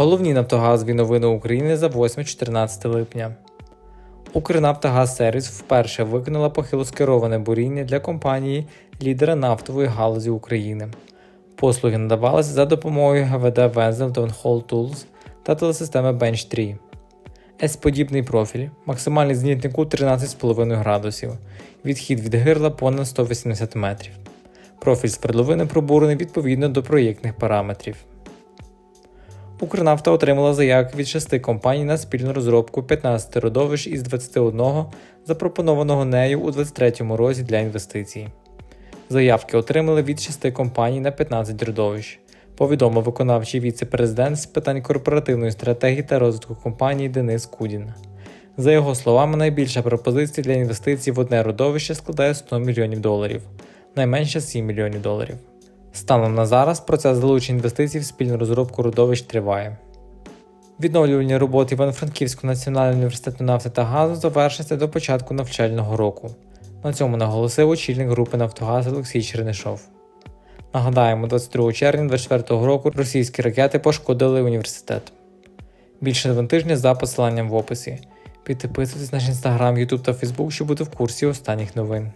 Головні нафтогазові новини України за 8-14 липня. Укрнафтогазсервіс вперше виконала похилоскероване буріння для компанії лідера нафтової галузі України. Послуги надавалися за допомогою ГВД Вензел Downhole Tools та телесистеми Bench 3. С-подібний профіль, максимальний кут 13,5 градусів, відхід від гирла понад 180 метрів. Профіль свердловини пробурений відповідно до проєктних параметрів. Укрнафта отримала заявки від шести компаній на спільну розробку 15 родовищ із 21, запропонованого нею у 23 розі для інвестицій. Заявки отримали від шести компаній на 15 родовищ, повідомив виконавчий віце-президент з питань корпоративної стратегії та розвитку компанії Денис Кудін. За його словами, найбільша пропозиція для інвестицій в одне родовище складає 100 мільйонів доларів, найменше 7 мільйонів доларів. Станом на зараз процес залучення інвестицій в спільну розробку родовищ триває. Відновлювальні роботи Івано-Франківського національного університету нафти та газу завершаться до початку навчального року. На цьому наголосив очільник групи Нафтогаз Олексій Чернишов. Нагадаємо, 22 червня 2024 року російські ракети пошкодили університет. Більше два тижня за посиланням в описі. Підписуйтесь на наш інстаграм, Ютуб та Фейсбук, щоб бути в курсі останніх новин.